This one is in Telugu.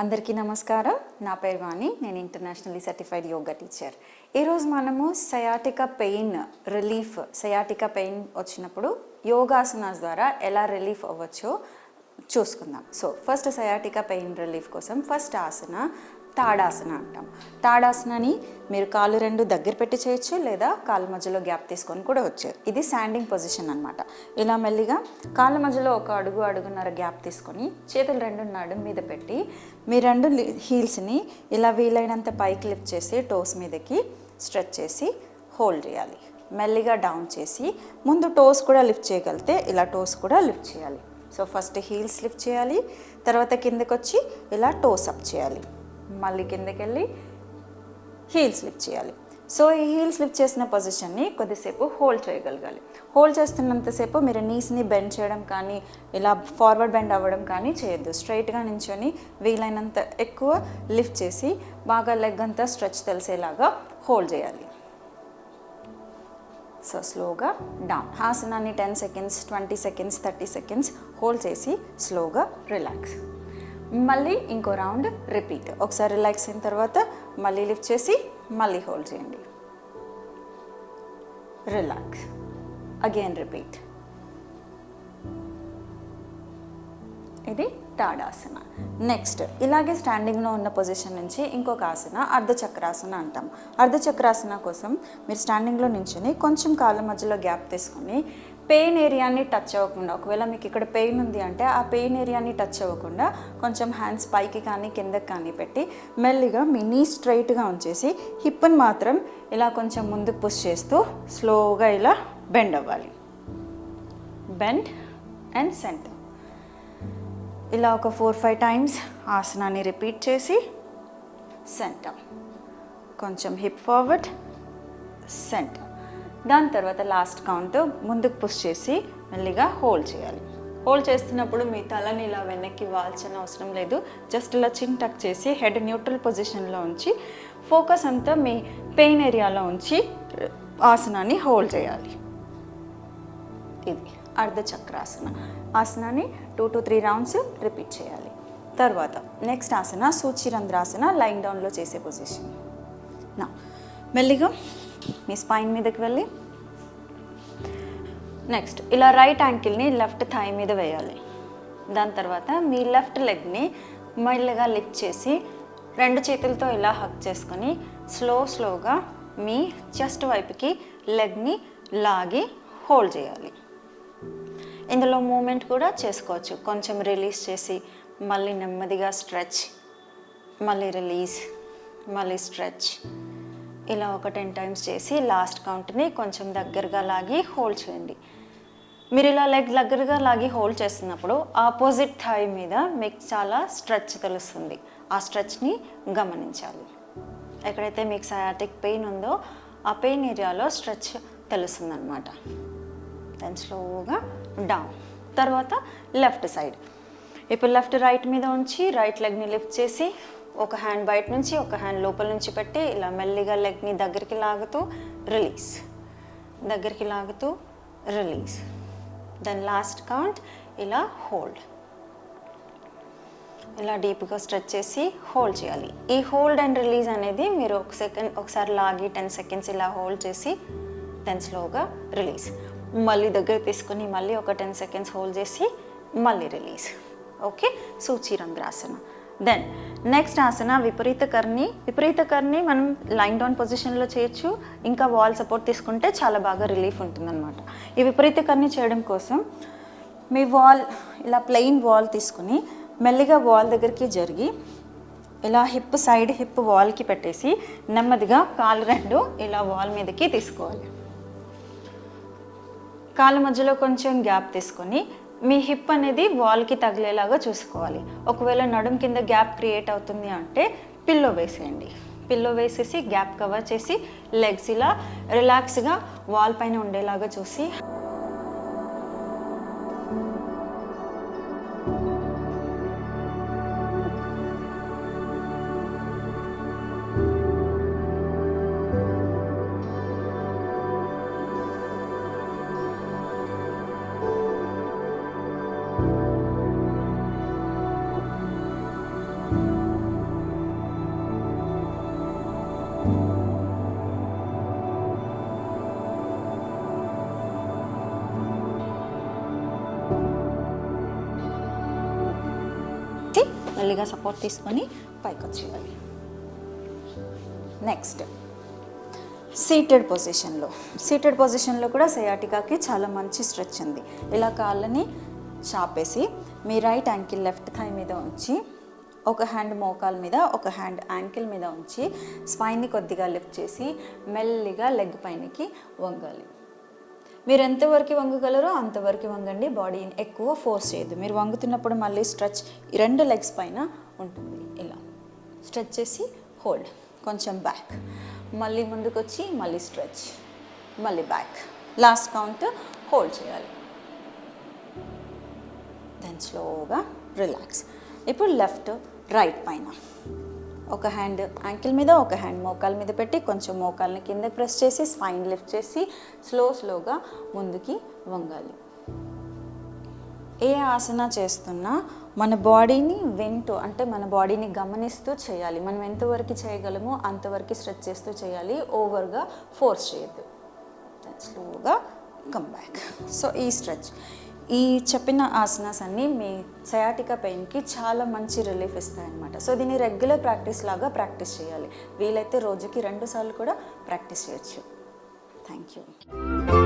అందరికీ నమస్కారం. నా పేరు వాణి నేను ఇంటర్నేషనల్లీ సర్టిఫైడ్ యోగా టీచర్. ఈరోజు మనము sciatica pain relief sciatica pain వచ్చినప్పుడు యోగాసనాస్ ద్వారా ఎలా రిలీఫ్ అవ్వచ్చో చూసుకుందాం. So first sciatica pain relief కోసం ఫస్ట్ ఆసన తాడాసన అంటాం. తాడాసనని మీరు కాళ్ళు రెండు దగ్గర పెట్టి చేయొచ్చు లేదా కాళ్ళ మధ్యలో గ్యాప్ తీసుకొని కూడా వచ్చు. ఇది శాండింగ్ పొజిషన్ అనమాట ఇలా మెల్లిగా కాళ్ళ మధ్యలో ఒక అడుగు అడుగున్నర గ్యాప్ తీసుకొని చేతులు రెండు నడుము మీద పెట్టి మీ రెండు హీల్స్ని ఇలా వీలైనంత పైకి లిఫ్ట్ చేసి టోస్ మీదకి స్ట్రెచ్ చేసి హోల్డ్ చేయాలి. మెల్లిగా డౌన్ చేసి ముందు టోస్ కూడా లిఫ్ట్ చేయగలిగితే ఇలా టోస్ కూడా లిఫ్ట్ చేయాలి. సో ఫస్ట్ హీల్స్ లిఫ్ట్ చేయాలి తర్వాత కిందకొచ్చి ఇలా టోస్ అప్ చేయాలి. మళ్ళీ కిందకి వెళ్ళి హీల్స్ లిఫ్ట్ చేయాలి. సో ఈ హీల్స్ స్లిప్ చేసిన పొజిషన్ని కొద్దిసేపు హోల్డ్ చేయగలగాలి. హోల్డ్ చేస్తున్నంతసేపు మీరు నీస్ని బెండ్ చేయడం కానీ ఇలా ఫార్వర్డ్ బెండ్ అవ్వడం కానీ చేయొద్దు. స్ట్రైట్గా నించొని వీలైనంత ఎక్కువ లిఫ్ట్ చేసి బాగా లెగ్ అంతా స్ట్రెచ్ తెలిసేలాగా హోల్డ్ చేయాలి. సో స్లోగా down. హాసనాన్ని ten seconds twenty seconds thirty seconds hold చేసి స్లోగా రిలాక్స్. మళ్ళీ ఇంకో రౌండ్ రిపీట్. ఒకసారి రిలాక్స్ అయిన తర్వాత మళ్ళీ లిఫ్ట్ చేసి మళ్ళీ హోల్డ్ చేయండి. రిలాక్స్. అగైన్ రిపీట్ ఇది తాడాసన నెక్స్ట్ ఇలాగే స్టాండింగ్లో ఉన్న పొజిషన్ నుంచి ఇంకొక ఆసన అర్ధచక్రాసన అంటాం. అర్ధచక్రాసన కోసం మీరు స్టాండింగ్లో నించుని కొంచెం కాళ్ళ మధ్యలో గ్యాప్ తీసుకొని పెయిన్ ఏరియాని టచ్ అవ్వకుండా ఒకవేళ మీకు ఇక్కడ పెయిన్ ఉంది అంటే ఆ పెయిన్ ఏరియాని టచ్ అవ్వకుండా కొంచెం హ్యాండ్స్ పైకి కానీ కిందకి కానీ పెట్టి మెల్లిగా మీ నీ స్ట్రైట్గా ఉంచేసి హిప్ని మాత్రం ఇలా కొంచెం ముందుకు పుష్ చేస్తూ స్లోగా ఇలా బెండ్ అవ్వాలి. బెండ్ అండ్ సెంటర్ ఇలా ఒక ఫోర్ ఫైవ్ టైమ్స్ ఆసనాన్ని రిపీట్ చేసి సెంటర్ కొంచెం హిప్ ఫార్వర్డ్ సెంటర్ దాని తర్వాత లాస్ట్ కౌంట్ ముందుకు పుష్ చేసి మెల్లిగా హోల్డ్ చేయాలి. హోల్డ్ చేస్తున్నప్పుడు మీ తలని ఇలా వెనక్కి వాల్చని అవసరం లేదు. జస్ట్ ఇలా చిన్ టక్ చేసి హెడ్ న్యూట్రల్ పొజిషన్లో ఉంచి ఫోకస్ అంతా మీ పెయిన్ ఏరియాలో ఉంచి uh, ఆసనాన్ని హోల్డ్ చేయాలి. ఇది Ardhachakrasana ఆసనాన్ని two to three rounds repeat చేయాలి. తర్వాత నెక్స్ట్ ఆసన సూచిరంధ్రాసన లైన్ డౌన్లో చేసే పొజిషన్ నా మెల్లిగా మీ స్పైన్ మీదకి వెళ్ళి. నెక్స్ట్ ఇలా రైట్ యాంకిల్ని లెఫ్ట్ థై మీద వేయాలి. దాని తర్వాత మీ లెఫ్ట్ లెగ్ని మెల్లగా లిఫ్ట్ చేసి రెండు చేతులతో ఇలా హక్ చేసుకొని స్లో స్లోగా మీ చెస్ట్ వైపుకి లెగ్ని లాగి హోల్డ్ చేయాలి. ఇందులో మూమెంట్ కూడా చేసుకోవచ్చు. కొంచెం రిలీజ్ చేసి మళ్ళీ నెమ్మదిగా స్ట్రెచ్ మళ్ళీ రిలీజ్ మళ్ళీ స్ట్రెచ్ ఇలా ఒక టెన్ టైమ్స్ చేసి లాస్ట్ కౌంట్ని కొంచెం దగ్గరగా లాగి హోల్డ్ చేయండి. మీరు ఇలా లెగ్ దగ్గరగా లాగి హోల్డ్ చేస్తున్నప్పుడు ఆపోజిట్ థాయ్ మీద మీకు చాలా స్ట్రెచ్ తెలుస్తుంది. ఆ స్ట్రెచ్ని గమనించాలి. ఎక్కడైతే మీకు సయాటిక్ పెయిన్ ఉందో ఆ పెయిన్ ఏరియాలో స్ట్రెచ్ తెలుస్తుంది అనమాట దెన్ స్లోగా డౌన్ తర్వాత లెఫ్ట్ సైడ్ ఇప్పుడు లెఫ్ట్ రైట్ మీద ఉంచి రైట్ లెగ్ని లిఫ్ట్ చేసి ఒక హ్యాండ్ బయట నుంచి ఒక హ్యాండ్ లోపల నుంచి పెట్టి ఇలా మెల్లిగా లెగ్ని దగ్గరికి లాగుతూ రిలీజ్ దగ్గరికి లాగుతూ రిలీజ్ దెన్ లాస్ట్ కౌంట్ ఇలా హోల్డ్ ఇలా డీప్గా స్ట్రెచ్ చేసి హోల్డ్ చేయాలి. ఈ హోల్డ్ అండ్ రిలీజ్ అనేది మీరు ఒక సెకండ్ ఒకసారి లాగి టెన్ సెకండ్స్ ఇలా హోల్డ్ చేసి దెన్ స్లోగా రిలీజ్ మళ్ళీ దగ్గర తీసుకొని మళ్ళీ ఒక టెన్ సెకండ్స్ హోల్డ్ చేసి మళ్ళీ release okay Suchirandhrasana. Then next asana Viparita Karani Viparita Karni మనం లైన్ డౌన్ పొజిషన్లో చేయొచ్చు. ఇంకా వాల్ సపోర్ట్ తీసుకుంటే చాలా బాగా రిలీఫ్ ఉంటుందన్నమాట. ఈ విపరీత కర్ణి చేయడం కోసం మీ వాల్ ఇలా ప్లెయిన్ వాల్ తీసుకుని మెల్లిగా వాల్ దగ్గరికి జరిగి ఇలా హిప్ సైడ్ హిప్ వాల్కి పెట్టేసి నెమ్మదిగా కాలు రెండు ఇలా వాల్ మీదకి తీసుకోవాలి. కాలు మధ్యలో కొంచెం గ్యాప్ తీసుకొని మీ హిప్ అనేది వాల్కి తగిలేలాగా చూసుకోవాలి. ఒకవేళ నడుం కింద గ్యాప్ క్రియేట్ అవుతుంది అంటే పిల్లో వేసేయండి. పిల్లో వేసేసి గ్యాప్ కవర్ చేసి లెగ్స్ ఇలా రిలాక్స్గా వాల్ పైన ఉండేలాగా చూసి మెల్లిగా సపోర్ట్ తీసుకొని పైకి వచ్చేయాలి. నెక్స్ట్ సీటెడ్ పొజిషన్లో సీటెడ్ పొజిషన్లో కూడా సయాటికాకి చాలా మంచి స్ట్రెచ్ ఉంది. ఇలా కాళ్ళని చాపేసి మీ రైట్ యాంకిల్ లెఫ్ట్ థై మీద ఉంచి ఒక హ్యాండ్ మోకాల్ మీద ఒక హ్యాండ్ యాంకిల్ మీద ఉంచి స్పైన్ని కొద్దిగా లిఫ్ట్ చేసి మెల్లిగా లెగ్ పైనకి వంగాలి. మీరు ఎంతవరకు వంగగలరో అంతవరకు వంగండి. బాడీని ఎక్కువ ఫోర్స్ చేయదు మీరు వంగుతున్నప్పుడు మళ్ళీ స్ట్రెచ్ ఈ రెండు లెగ్స్ పైన ఉంటుంది. ఇలా. స్ట్రెచ్ చేసి హోల్డ్ కొంచెం బ్యాక్ మళ్ళీ ముందుకు వచ్చి మళ్ళీ స్ట్రెచ్ మళ్ళీ బ్యాక్ లాస్ట్ కౌంట్ హోల్డ్ చేయాలి. దెన్ స్లోగా రిలాక్స్ ఇప్పుడు లెఫ్ట్ రైట్ పైన. ఒక హ్యాండ్ యాంకిల్ మీద ఒక హ్యాండ్ మోకాల మీద పెట్టి కొంచెం మోకాల్ని కింద ప్రెస్ చేసి స్పైన్ లిఫ్ట్ చేసి స్లో స్లోగా ముందుకి వంగాలి. ఏ ఆసన చేస్తున్నా మన బాడీని వింటూ అంటే మన బాడీని గమనిస్తూ చేయాలి. మనం ఎంతవరకు చేయగలమో అంతవరకు స్ట్రెచ్ చేస్తూ చేయాలి. ఓవర్గా ఫోర్స్ చేయొద్దు. స్లోగా కమ్ బ్యాక్ సో ఈ స్ట్రెచ్. ఈ చెప్పిన ఆసనాస్ అన్నీ మీ సయాటికా పెయిన్కి చాలా మంచి రిలీఫ్ ఇస్తాయన్నమాట. సో దీన్ని రెగ్యులర్ ప్రాక్టీస్ లాగా ప్రాక్టీస్ చేయాలి. వీలైతే రోజుకి రెండు సార్లు కూడా ప్రాక్టీస్ చేయొచ్చు. Thank you